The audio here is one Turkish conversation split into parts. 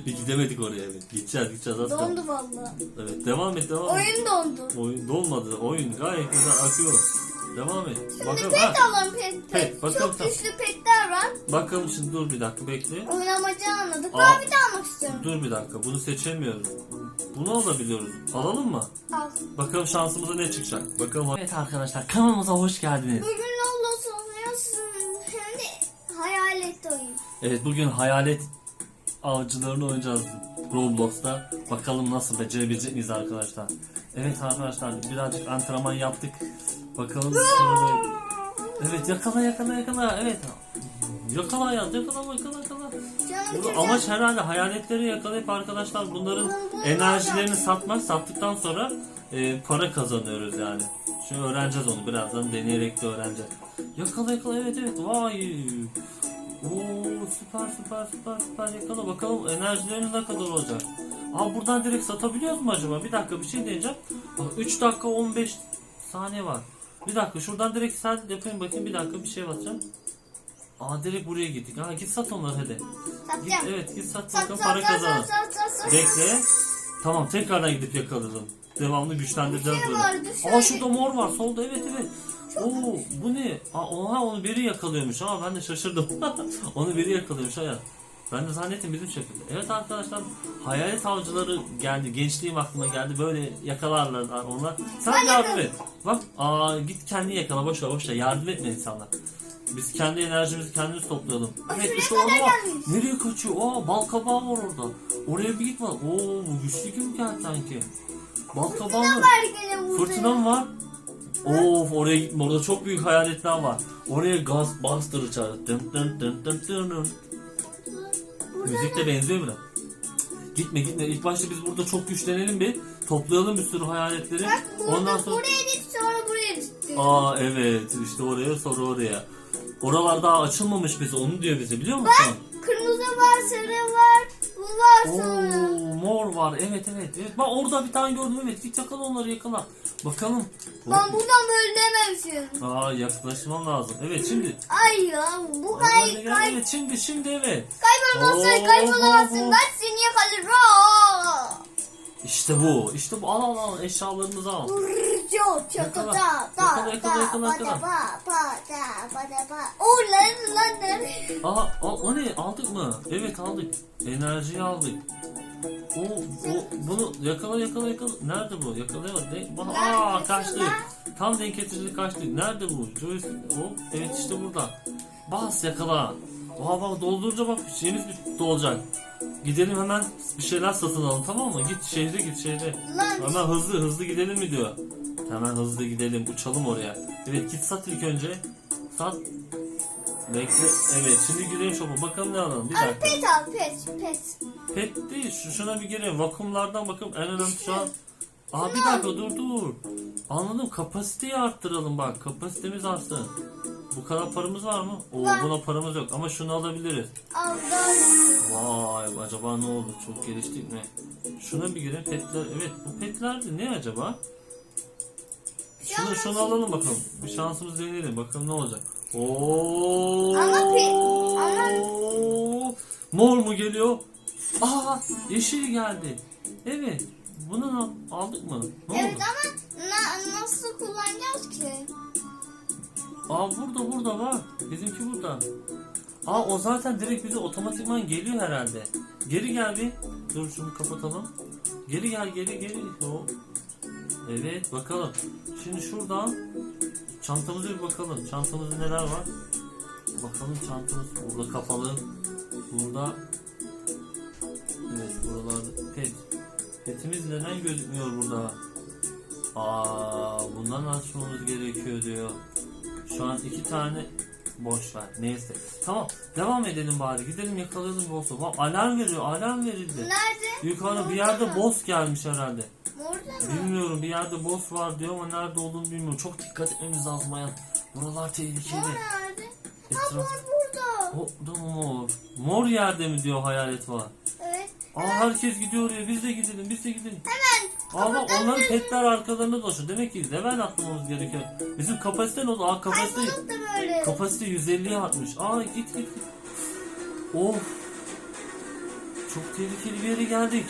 Bir gidemedik oraya evet. Gideceğiz gideceğiz az kaldı. Dondu valla. Evet devam et devam et. Oyun dondu. Oyun dolmadı. Oyun gayet güzel akıyor. Devam et. Şimdi Bakalım. pet alalım pet. Pet, bakalım, Çok tamam. güçlü petler var. bakalım şimdi dur bir dakika bekle. Oynamacı anladık. Aa. Ben bir de almak istiyorum. Dur bir dakika bunu seçemiyoruz. Bunu alabiliyoruz. Alalım mı? Al. Bakalım şansımıza ne çıkacak. Bakalım. Evet arkadaşlar kanalımıza hoş geldiniz. Bugün Lolo oynuyorsun. Hem de hayalet oyun. Evet bugün hayalet avcılarını oynayacağız Roblox'ta. Bakalım nasıl becerebilecek miyiz arkadaşlar. Evet arkadaşlar birazcık antrenman yaptık. Bakalım. Evet yakala yakala yakala. Evet. Yakala ya yakala yakala yakala. Burada amaç herhalde hayaletleri yakalayıp arkadaşlar bunların enerjilerini satmak. Sattıktan sonra e, para kazanıyoruz yani. Şimdi öğreneceğiz onu birazdan deneyerek de öğreneceğiz. Yakala yakala evet evet vay. Oo süper süper süper süper yakala bakalım enerjileriniz ne kadar olacak. Aa buradan direkt satabiliyoruz mu acaba? Bir dakika bir şey deneyeceğim. Bak 3 dakika 15 saniye var. Bir dakika şuradan direkt sen yapayım bakayım bir dakika bir şey basacağım. Aa direkt buraya gittik. Aa git sat onları hadi. Git, evet git sat Sat bakalım sat para sat. Bekle. Tamam tekrardan gidip yakalayalım. Devamlı güçlendireceğiz şey böyle. Aa şurada mor var solda evet evet. Oo bu ne? Aa oha onu biri yakalıyormuş. Aa ben de şaşırdım. onu biri yakalıyormuş hayat. Ben de zannettim bizim şekilde. Evet arkadaşlar hayalet avcıları geldi. Gençliğim aklıma geldi. Böyle yakalarlar onlar. Sen Ben yardım et. Bak aa git kendi yakala boş ver boş ver. Yardım etme insanlar. Biz kendi enerjimizi kendimiz toplayalım. Evet işte orada gelmiş. Nereye kaçıyor? Aa bal kabağı var orada. Oraya bir gitme. Oo bu güçlü kim geldi sanki? Bal kabağı mı? Var. Fırtına mı var? Of oraya gitme. Orada çok büyük hayaletler var. Oraya gaz bastırı çağır. Dın dın dın dın dın Müzik de benziyor bile. Gitme gitme. İlk başta biz burada çok güçlenelim bir. Toplayalım bir sürü hayaletleri. Bak burada Ondan sonra... buraya git sonra buraya git. Aa evet işte oraya sonra oraya. Oralar daha açılmamış bize onu diyor bize biliyor musun? Kırmızı var, sarı var, bu var sonra. Oo var evet evet. evet. Bak orada bir tane gördüm evet git yakala onları yakala. Bakalım. Ben buradan böyle dememişim. Aa yaklaşmam lazım. Evet şimdi. Ay ya bu kay gel, kay Evet şimdi şimdi evet. kaybolmazsın Oo, kaybolamazsın oo. ben seni yakalarım. İşte bu. İşte bu. Al al al eşyalarımızı al. Burcu çatı Yakala, da yakala, da yakala, yakala, yakala. da ba ba da ba da ba. O lan lan lan. Aa, aa o ne? Aldık mı? Evet aldık. Enerjiyi aldık. O, o bunu yakala yakala yakala. Nerede bu? Yakalayamadı. Ne? Bak, aa kaçtı. Tam denk getirdi kaçtı. Nerede bu? Joyce. O, evet işte burada. Bas yakala. Oha bak doldurunca bak şeyimiz bir dolacak. Gidelim hemen bir şeyler satın alalım tamam mı? Git şehre git şehre. Hemen hızlı hızlı gidelim mi diyor. Hemen hızlı gidelim uçalım oraya. Evet git sat ilk önce. Sat. Bekle. Evet şimdi girelim shop'a bakalım ne alalım. Bir dakika. pet al pet pet. Pet değil şu şuna bir girelim. Vakumlardan bakalım en önemli şu an. Aa bir dakika dur dur. Anladım kapasiteyi arttıralım bak. Kapasitemiz artsın. Bu kadar paramız var mı? Oo buna paramız yok ama şunu alabiliriz. Al lan. Vay acaba ne oldu? Çok geliştik mi? Şuna bir girelim petler. Evet bu petler ne acaba? Şunu, şunu alalım bakalım. Bir şansımız deneyelim. Bakalım ne olacak. Oo. Ama pe- Mor mu geliyor? Aa yeşil geldi. Evet. Bunu al- aldık mı? Ne Evet oldu? ama na- nasıl kullanacağız ki? Aa burada burada var. Bizimki burada. Aa o zaten direkt bize otomatikman geliyor herhalde. Geri gel bir. Dur şunu kapatalım. Geri gel geri geri. Hop. Evet bakalım. Şimdi şuradan çantamıza bir bakalım. Çantamızda neler var? Bakalım çantamız burada kapalı. Burada Evet buralarda pet. Petimiz neden gözükmüyor burada? Aa bundan açmamız gerekiyor diyor. Şu an iki tane boş ver. Neyse. Tamam. Devam edelim bari. Gidelim yakalayalım boss'u. Alarm veriyor. Alarm verildi. Nerede? Yukarıda bir yerde boss gelmiş herhalde. Orada? Bilmiyorum bir yerde boss var diyor ama nerede olduğunu bilmiyorum. Çok dikkat etmemiz lazım Ayan. Buralar tehlikeli. Nerede? Etraf... mor burada. O da mor. Mor yerde mi diyor hayalet var. Evet. Aa herkes gidiyor oraya. Biz de gidelim. Biz de gidelim. Hemen. Bak onların petler arkalarında dolaşıyor. Demek ki level atlamamız gerekiyor. Bizim kapasite ne oldu? Aa kapasite böyle. kapasite 150'ye artmış. Aa git git git. Of. çok tehlikeli bir yere geldik.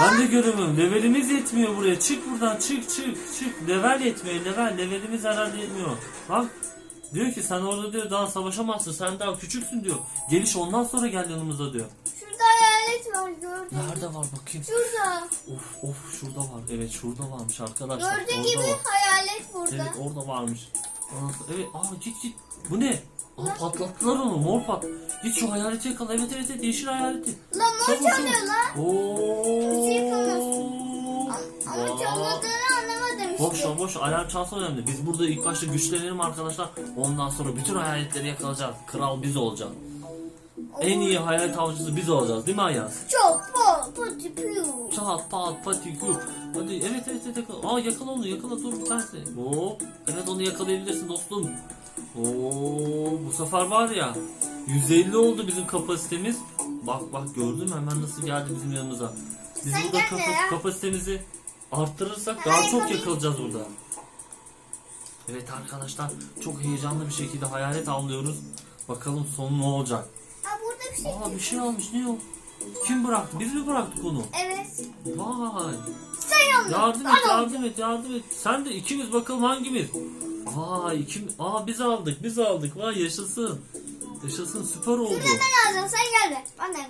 Ben de göremiyorum. Levelimiz yetmiyor buraya. Çık buradan çık çık çık. Level yetmiyor. Level. Levelimiz herhalde yetmiyor. Bak. Diyor ki sen orada diyor daha savaşamazsın. Sen daha küçüksün diyor. Geliş ondan sonra gel yanımıza diyor. Şurada hayalet var gördün. Nerede var bakayım. Şurada. Of of şurada var. Evet şurada varmış arkadaşlar. Gördüğün orada gibi var. hayalet burada. Evet orada varmış. Sonra- Evet aa git git. Bu ne? Aa, patlattılar onu mor pat. Git şu hayaleti yakala. Evet evet evet yeşil hayaleti. Lan mor Çabuk, çalıyor çabuk. lan. Oo. Kimse Ama Vay. çalmadığını anlamadım Boş işte. boş alarm çalsa önemli. Biz burada ilk başta güçlenelim arkadaşlar. Ondan sonra bütün hayaletleri yakalayacağız. Kral biz olacağız. En iyi hayalet avcısı biz olacağız değil mi Ayaz? Çok bol. Pati piu. Çat pat pati küp. Hadi evet evet evet yakala. Aa yakala onu yakala dur bir tanesi. Hop. Evet onu yakalayabilirsin dostum. Oo bu sefer var ya 150 oldu bizim kapasitemiz. Bak bak gördün mü hemen nasıl geldi bizim yanımıza. Biz Sen burada gelme kapa- ya. kapasitemizi arttırırsak daha çok yakalayayım. yakalayacağız burada. Evet arkadaşlar çok heyecanlı bir şekilde hayalet avlıyoruz. Bakalım sonu ne olacak. Ha burada bir şey. Aa bir şey almış ne o? Kim bıraktı? Biz mi bıraktık onu? Evet. Vay. Sen onu. Yardım et, yardım et, yardım et. Sen de ikimiz bakalım hangimiz? Vay, ikim. Aa biz aldık, biz aldık. Vay yaşasın. Yaşasın süper oldu. Ben alacağım sen gel de. De.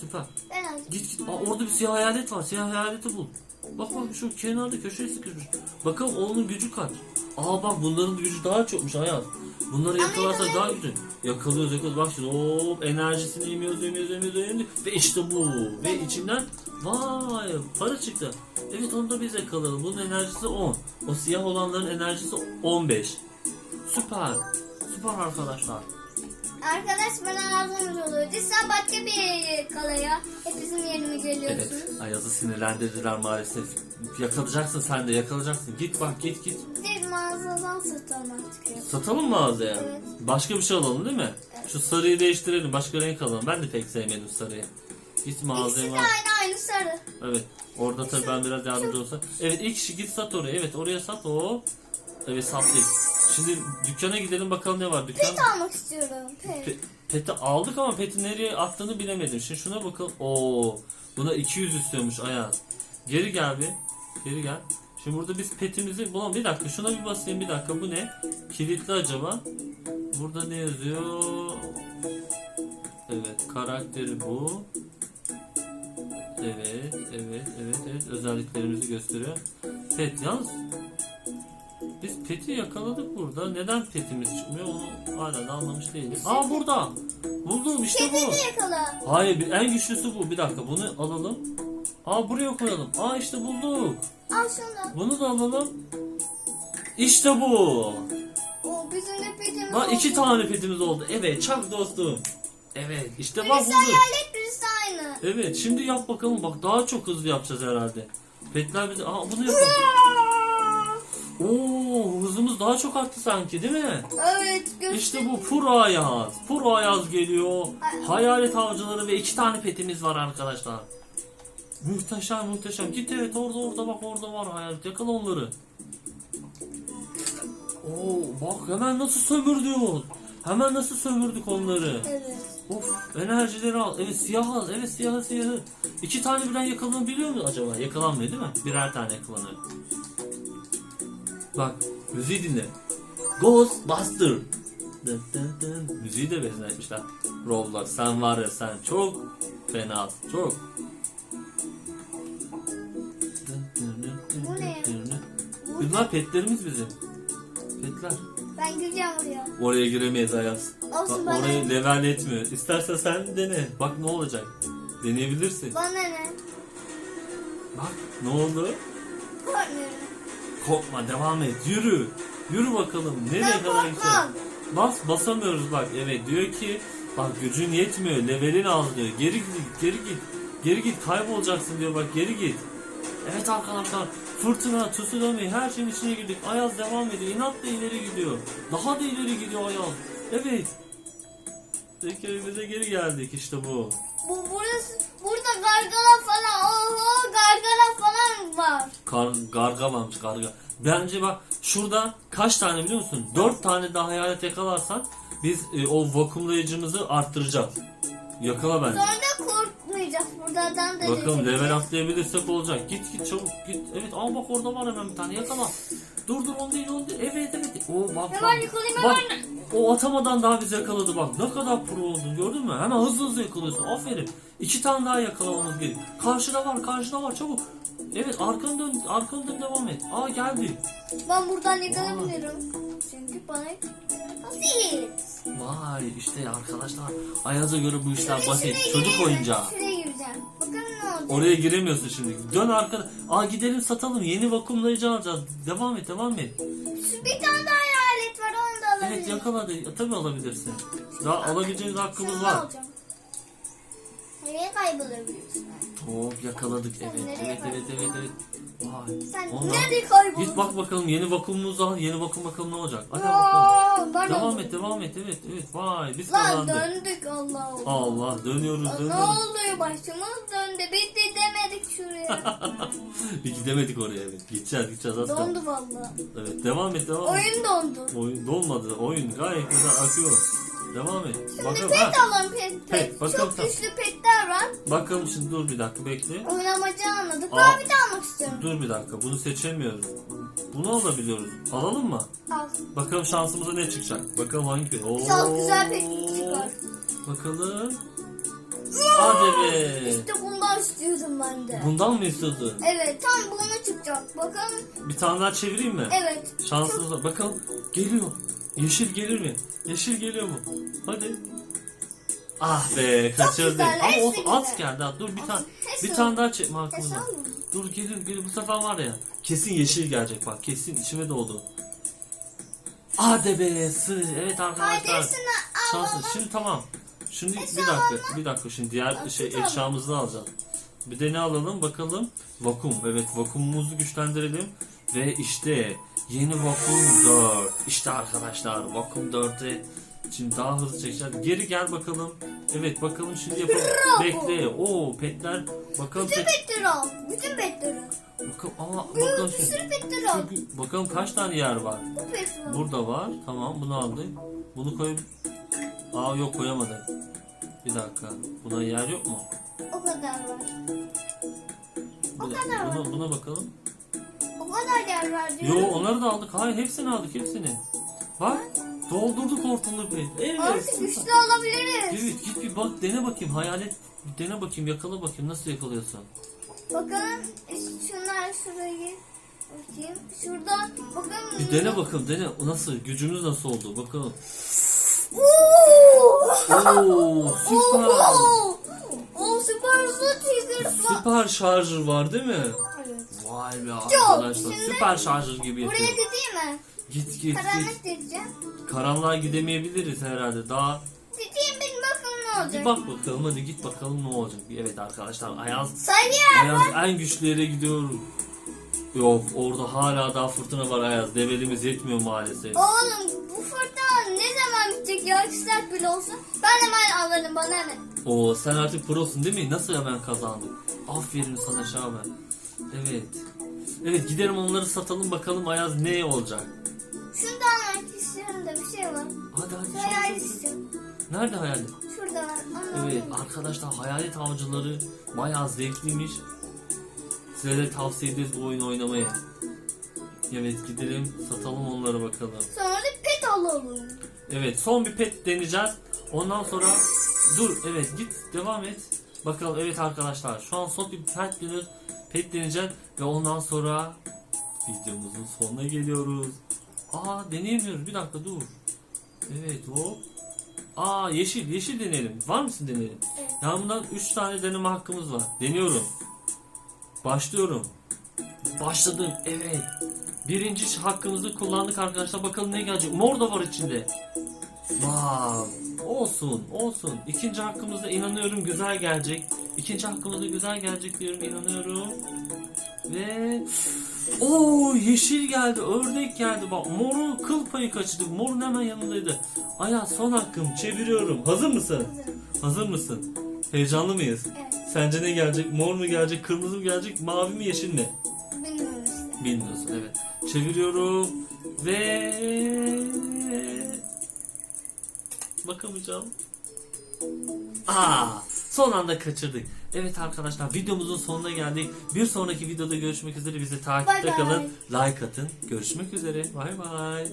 Süper. Ben alacağım. Git git. Aa orada bir siyah hayalet var. Siyah hayaleti bul. Bak bak şu kenarda köşeye sıkışmış. Bakalım onun gücü kaç. Aa bak bunların gücü daha çokmuş hayat. Bunları yakalarsak daha güçlü. Yakalıyoruz yakalıyoruz. Bak şimdi hop enerjisini emiyoruz emiyoruz emiyoruz emiyoruz. Ve işte bu. Ve içinden vay para çıktı. Evet onu da biz yakalayalım. Bunun enerjisi 10. O siyah olanların enerjisi 15. Süper. Süper arkadaşlar. Arkadaş bana yardımcı oluyordu. Sen başka bir yere kalaya. Hep bizim yerime geliyorsun. Evet. Ayaz'ı sinirlendirdiler maalesef. Yakalayacaksın sen de yakalayacaksın. Git bak git git. Biz mağazadan satalım artık. ya. Satalım mağazaya? Evet. Başka bir şey alalım değil mi? Şu sarıyı değiştirelim. Başka renk alalım. Ben de pek sevmedim sarıyı. Git mağazaya İkisi de aynı sarı. Evet. Orada tabii ben biraz yardımcı olsa. Evet ilk kişi git sat oraya. Evet oraya sat o. Evet sattık. Şimdi dükkana gidelim bakalım ne var dükkan. Pet almak istiyorum. Pet. Pe- peti aldık ama peti nereye attığını bilemedim. Şimdi şuna bakalım. Oo, buna 200 istiyormuş Ayaz. Geri gel bir. Geri gel. Şimdi burada biz petimizi bulalım. Bir dakika şuna bir basayım bir dakika. Bu ne? Kilitli acaba? Burada ne yazıyor? Evet karakteri bu. Evet, evet, evet, evet. Özelliklerimizi gösteriyor. Pet yalnız biz peti yakaladık burada. Neden petimiz çıkmıyor onu hala da anlamış değilim. Aa burada. Buldum işte bu. Yakala. Hayır en güçlüsü bu. Bir dakika bunu alalım. Aa buraya koyalım. Aa işte bulduk. Al şunu. Bunu da alalım. İşte bu. O bizim de petimiz Bak iki oldu. tane petimiz oldu. Evet çak dostum. Evet işte bak Birisi bulduk. hayalet. Evet şimdi yap bakalım. Bak daha çok hızlı yapacağız herhalde. Petler bize... Aa bunu yapalım. Oo hızımız daha çok arttı sanki değil mi? Evet göster. İşte bu Puro Ayaz. Puro Ayaz geliyor. Hayalet avcıları ve iki tane petimiz var arkadaşlar. Muhteşem muhteşem. Git evet orada orada bak orada var hayalet. Yakala onları. Oo bak hemen nasıl sömürdük. Hemen nasıl sömürdük onları. Evet. Of enerjileri al. Evet siyah al. Evet siyahı siyahı. İki tane birden yakalanabiliyor mu acaba? Yakalanmıyor değil mi? Birer tane yakalanıyor. Bak müziği dinle. Ghostbuster. Dın dın dın. Müziği de benzetmişler. Roblox sen var ya sen çok fenasın. Çok. Bu ne? Bunlar petlerimiz bizim. Petler. Ben gireceğim oraya. Oraya giremeyiz Ayaz. Olsun Bak, bana. orayı level etmiyor. İstersen sen dene. Bak ne olacak. Deneyebilirsin. Bana ne? Bak ne oldu? Korkmuyorum. Korkma devam et. Yürü. Yürü bakalım. Nereye Ben kadar korkmam. Bas basamıyoruz bak. Evet diyor ki bak gücün yetmiyor. Levelin az diyor. Geri git. Geri git. Geri git kaybolacaksın diyor bak geri git. Evet arkadaşlar fırtına, tsunami her şeyin içine girdik. Ayaz devam ediyor. İnatla ileri gidiyor. Daha da ileri gidiyor Ayaz. Evet. Tek evimize geri geldik işte bu. Bu burası burada gargala falan oho gargala falan var. Kar, garga varmış garga. Bence bak şurada kaç tane biliyor musun? 4 tane daha hayalet yakalarsan biz e, o vakumlayıcımızı arttıracağız. Yakala bence. Sonra. Buradan da Bakalım level atlayabilirsek olacak. Git git çabuk git. Evet al bak orada var hemen bir tane yakala. Dur dur onu değil onu değil. Evet evet. Oo bak Hemen bak. yakalayayım, Bak hemen. o atamadan daha bizi yakaladı bak. Ne kadar pro oldun gördün mü? Hemen hızlı hızlı yakalıyorsun. Aferin. İki tane daha yakalamamız gerekiyor. Karşıda var karşıda var çabuk. Evet arkanı dön arkanı dön devam et. Aa geldi. Ben buradan yakalayabilirim. Çünkü bana basit. Vay işte arkadaşlar Ayaz'a göre bu işler basit. Çocuk oyuncağı. Şuraya gireceğim. Bakalım ne olacak. Oraya giremiyorsun şimdi. Dön arkada. Aa gidelim satalım. Yeni vakumlayıcı alacağız. Devam et devam et. Bir tane daha hayalet var onu da alabilirim. Evet yakaladı. Ya, Tabii alabilirsin. Daha alabileceğiniz hakkımız var. Nereye kaybolabiliyorsun? Hop yakaladık. Evet evet evet evet evet. Vay. Sen Ondan- nerede kayboldun? Git bak bakalım yeni vakumumuzu al. Yeni vakum bakalım ne olacak. Hadi bakalım. Aa, Devam et. Evet evet. Vay biz Lan kazandık. döndük Allah Allah. Allah dönüyoruz Aa, Ne dönüyoruz. oluyor başımız döndü. Biz de demedik şuraya. Bir gidemedik oraya evet. Gideceğiz gideceğiz az kaldı. dondu valla. Evet devam et devam et. Oyun dondu. Oyun dolmadı. Oyun gayet güzel akıyor. Devam et. Bakalım. pet ha. alalım pet pet. Pet, bakalım, Çok tamam. güçlü petler var. Bakalım şimdi dur bir dakika bekle. Oynamacı anladık. Aa. Ben bir de almak istiyorum. Dur bir dakika bunu seçemiyoruz. Bunu alabiliyoruz. Alalım mı? Al. Bakalım şansımıza ne çıkacak. Bakalım hangi Oo. Çok güzel pet çıkar. Bakalım. Hadi be. İşte bundan istiyordum ben de. Bundan mı istiyordun? Evet tam bunu çıkacak. Bakalım. Bir tane daha çevireyim mi? Evet. Şansımıza. Bakalım geliyor. Yeşil gelir mi? Yeşil geliyor mu? Hadi. Ah be kaçırdık. güzel, Ama hepsi olsun at güzel. geldi. at. Dur bir tane hepsi bir tane daha çekme. Hesap mı? Dur gelir gelir bu sefer var ya. Kesin yeşil gelecek bak. Kesin içime doğdu. Hadi be sığ. Evet arkadaşlar. hepsini Şanslı. Şimdi tamam. Şimdi bir dakika. Bir dakika şimdi diğer şey eşyamızı alacağız. Bir de ne alalım bakalım. Vakum. Evet vakumumuzu güçlendirelim. Ve işte yeni vakum 4. İşte arkadaşlar vakum 4'e Şimdi daha hızlı çekeceğiz. Geri gel bakalım. Evet bakalım şimdi yapalım. Bravo. Bekle. Oo petler. Bakalım Bütün pet. petleri al. Bütün petleri. Bakalım, Bir bakalım bir sürü petleri al. Çünkü bakalım kaç tane yer var. Bu pet var. Burada var. Tamam bunu aldık. Bunu koy. Aa yok koyamadım. Bir dakika. Buna yer yok mu? O kadar var. O kadar var. Buna, buna bakalım. O kadar yer var Yo diyorum. onları da aldık. Hayır hepsini aldık hepsini. Bak doldurduk ortalığı pet. Evet. Artık güçlü alabiliriz. Evet git bir bak dene bakayım hayalet. Bir dene bakayım yakala bakayım nasıl yakalıyorsun. Bakalım şunlar şurayı bakayım. Şuradan bakalım. Bir dene bakalım dene. O Nasıl gücümüz nasıl oldu bakalım. Oo! Oo süper. Oo! Oo süper hızlı trigger. Süper şarjör var değil mi? Vay be arkadaşlar. şimdi Süper şarjör gibi Buraya yapıyor. dediğim mi? Git git git. Karanlık diyeceğim. Karanlığa gidemeyebiliriz herhalde. Daha Dediğim benim bakalım ne olacak. bir bak bakalım hadi git bakalım ne olacak. Evet arkadaşlar Ayaz Sayı yer var. Ayaz en güçlü yere gidiyor. Yok orada hala daha fırtına var Ayaz. Develimiz yetmiyor maalesef. Oğlum bu fırtına ne zaman bitecek ya? İki saat bile olsa. Ben hemen alırım bana hemen. Oo sen artık prosun değil mi? Nasıl hemen kazandın? Aferin sana Şaban. Evet. Evet gidelim onları satalım bakalım Ayaz ne olacak. Şunu da almak istiyorum da bir şey var. Hadi hadi. Hayal istiyorum. Nerede hayalet? Şurada Evet arkadaşlar hayalet avcıları bayağı zevkliymiş. Size de tavsiye ederiz bu oyunu oynamayı. Evet gidelim satalım onları bakalım. Sonra da pet alalım. Evet son bir pet deneyeceğiz. Ondan sonra dur evet git devam et. Bakalım evet arkadaşlar şu an son bir pet denir. Pet deneyeceğiz ve ondan sonra videomuzun sonuna geliyoruz. Aa deneyemiyoruz bir dakika dur. Evet hop. Aa yeşil yeşil deneyelim. Var mısın deneyelim? Evet. Yani bundan 3 tane deneme hakkımız var. Deniyorum. Başlıyorum. Başladım. Evet. Birinci hakkımızı kullandık arkadaşlar. Bakalım ne gelecek. Mor da var içinde. Wow. Olsun, olsun. İkinci hakkımızda inanıyorum güzel gelecek. İkinci hakkımızda güzel gelecek diyorum inanıyorum. Ve o yeşil geldi, ördek geldi. Bak moru kıl payı kaçırdık. Morun hemen yanındaydı. Aya son hakkım çeviriyorum. Hazır mısın? Hazır mısın? Heyecanlı mıyız? Evet. Sence ne gelecek? Mor mu gelecek? Kırmızı mı gelecek? Mavi mi yeşil mi? Bilmiyorum işte. Bilmiyorsun evet. Çeviriyorum ve bakamayacağım. Aa, son anda kaçırdık. Evet arkadaşlar videomuzun sonuna geldik. Bir sonraki videoda görüşmek üzere. Bizi takipte bay. kalın. Like atın. Görüşmek üzere. Bay bay.